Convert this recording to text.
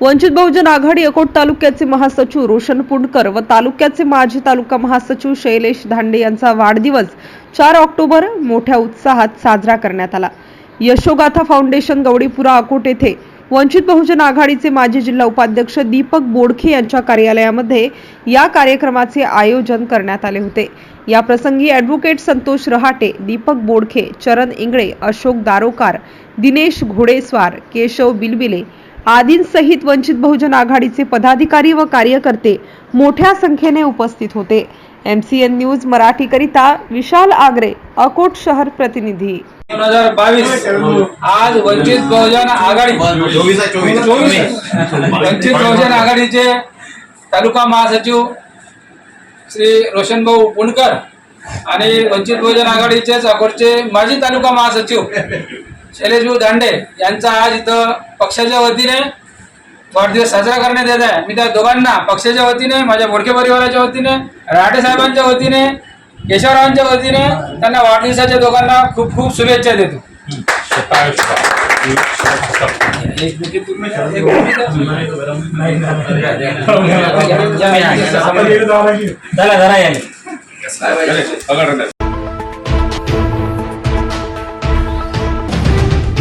वंचित बहुजन आघाडी अकोट तालुक्याचे महासचिव रोशन पुंडकर व तालुक्याचे माजी तालुका महासचिव शैलेश धांडे यांचा वाढदिवस चार ऑक्टोबर मोठ्या उत्साहात साजरा करण्यात आला. यशोगाथा फाउंडेशन गवडीपुरा अकोट येथे वंचित बहुजन आघाडीचे माजी जिल्हा उपाध्यक्ष दीपक बोडखे यांच्या कार्यालयामध्ये या कार्यक्रमाचे आयोजन करण्यात आले होते. या प्रसंगी ॲडव्होकेट संतोष रहाटे दीपक बोडखे चरण इंगळे अशोक दारोकार दिनेश घोडेस्वार केशव बिलबिले आदींसहित वंचित बहुजन आघाडीचे पदाधिकारी व कार्यकर्ते मोठ्या संख्येने उपस्थित होते. एम सी एन न्यूज मराठीकरिता विशाल आगरे अकोट शहर प्रतिनिधी. दोन हजार बावीस आज वंचित बहुजन आघाडी चोवीस. वंचित बहुजन आघाडीचे तालुका महासचिव श्री रोशनभाऊ पुणकर आणि वंचित बहुजन आघाडीचेच अकोटचे माजी तालुका महासचिव शैलेशभाऊ दांडे यांचा आज इथं पक्षाच्या वतीने वाढदिवस साजरा करण्यात येत आहे. मी त्या दोघांना पक्षाच्या वतीने माझ्या बोडके परिवाराच्या वतीने राठे साहेबांच्या वतीने केशवरावांच्या वतीने त्यांना वाढदिवसाच्या दोघांना खूप खूप शुभेच्छा देतो.